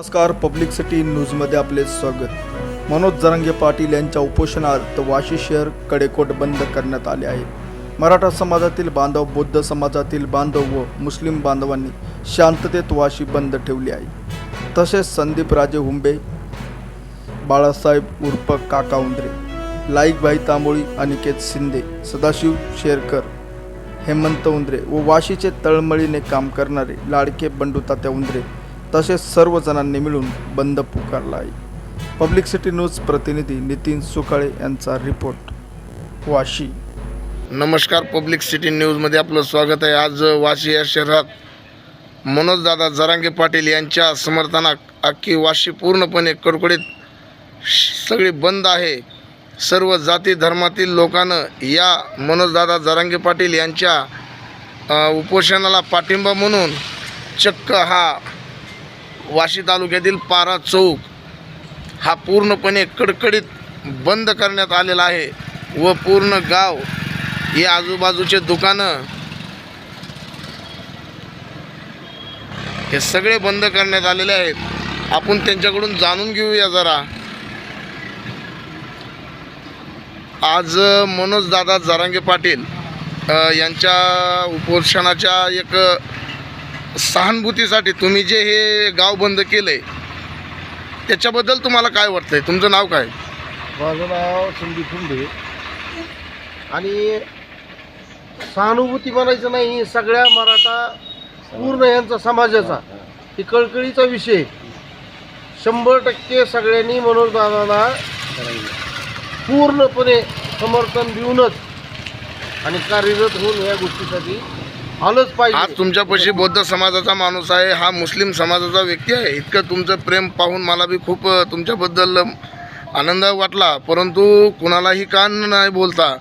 नमस्कार public city न्यूजमध्ये आपले स्वागत. मनोज जरांगे पाटील यांच्या उपोषणार्थ वाशी शहर कडेकोट बंद करण्यात आले आहे. मराठा समाजातील बांधव बौद्ध समाजातील बांधव व मुस्लिम बांधवांनी शांततेत वाशी बंद ठेवली आहे. तसेच संदीप राजे हुंबे बाळासाहेब उर्फ काका उंद्रे लाईकबाई तांबोळी अनिकेत शिंदे सदाशिव शेरकर हेमंत उंद्रे व वाशीचे तळमळीने काम करणारे लाडके बंडू तात्या उंद्रे तसेच सर्वजणांनी मिळून बंद पुकारला आहे. पब्लिक सिटी न्यूज प्रतिनिधी नितीन सुकाळे यांचा रिपोर्ट वाशी. नमस्कार पब्लिक सिटी न्यूजमध्ये आपलं स्वागत आहे. आज वाशी या शहरात मनोजदादा जरांगे पाटील यांच्या समर्थनात अख्खी वाशी पूर्णपणे कडकडीत सगळी बंद आहे. सर्व जाती धर्मातील लोकांनं या मनोजदादा जरांगे पाटील यांच्या उपोषणाला पाठिंबा म्हणून चक्क हा वाशी तालुक्यातील पारा चौक हा पूर्णपणे कडकडीत बंद करण्यात आलेला आहे व पूर्ण गाव हे आजूबाजूचे दुकानं हे सगळे बंद करण्यात आलेले आहेत. आपण त्यांच्याकडून जाणून घेऊया जरा. आज मनोज दादा जरांगे पाटील यांच्या उपोषणाच्या एक सहानुभूतीसाठी तुम्ही जे हे गाव बंद केलं आहे त्याच्याबद्दल तुम्हाला काय वाटतं आहे तुमचं नाव काय? माझं नाव संदीप फुंडे आणि सहानुभूती म्हणायचं नाही सगळ्या मराठा पूर्ण यांचा समाजाचा ही कळकळीचा विषय शंभर टक्के सगळ्यांनी मनोजदादांना पूर्णपणे समर्थन देऊनच आणि कार्यरत होऊन या गोष्टीसाठी आलंच आज पाहिजे तुमच्यापाशी बौद्ध समाजाचा माणूस आहे हा मुस्लिम समाजाचा व्यक्ती आहे. इतकं तुमचं प्रेम पाहून मला बी खूप अ, तुमच्याबद्दल आनंद वाटला. परंतु कुणालाही कान नाही बोलता.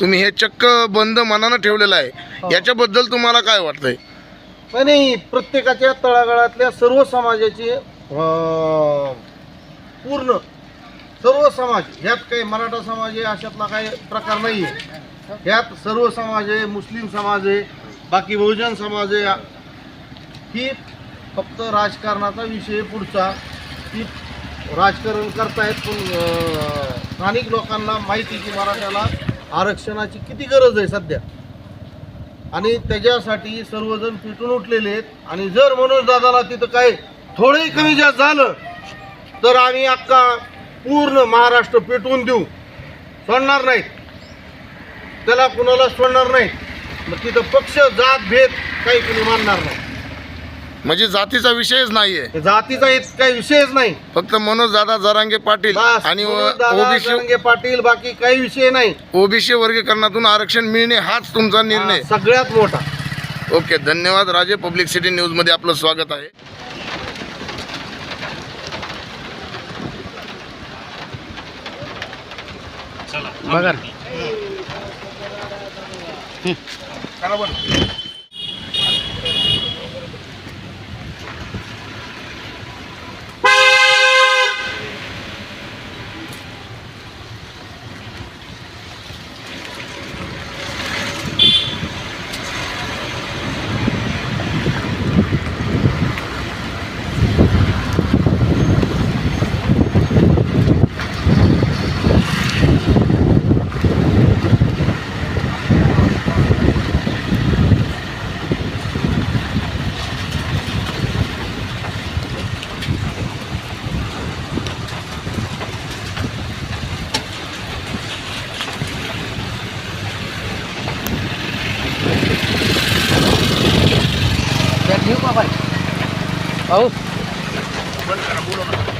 तुम्ही हे चक्क बंद मनानं ठेवलेलं आहे. याच्याबद्दल तुम्हाला काय वाटतंय? नाही, नाही. प्रत्येकाच्या तळागाळातल्या सर्व समाजाचे अं, पूर्ण सर्व समाज ह्यात काही मराठा समाज आहे अशातला काही प्रकार नाही आहे ह्यात सर्व समाज आहे मुस्लिम समाज आहे. बाकी बहुजन समाज ही फक्त राजकारणाचा विषय पुढचा. की राजकारण करतायत पण स्थानिक लोकांना माहिती की मराठ्याला आरक्षणाची किती गरज आहे सध्या? आणि त्याच्यासाठी सर्वजण पिटून उठलेले आहेत. आणि जर मनोज दादाला तिथं काय थोडंही कमी जास्त झालं तर आम्ही अख्खा पूर्ण महाराष्ट्र पेटवून देऊ. सोडणार नाहीत. त्याला कुणाला सोडणार नाहीत? मग तिथं पक्ष जात भेद काही कुणी मानणार नाही. म्हणजे जातीचा विषयच नाहीये. जातीचा इत काही विषयच नाही. फक्त मनोज दादा जरांगे पाटील बस आणि दादा, ओबीसी जरांगे पाटील बाकी काही विषय नाही. ओबीसी वर्गीकरणातून आरक्षण मिळणे हाच तुमचा निर्णय. हा, सगळ्यात मोठा. ओके धन्यवाद. राजे पब्लिक सिटी न्यूजमध्ये आपलं स्वागत आहे. बघा. হুম આવું. બોલો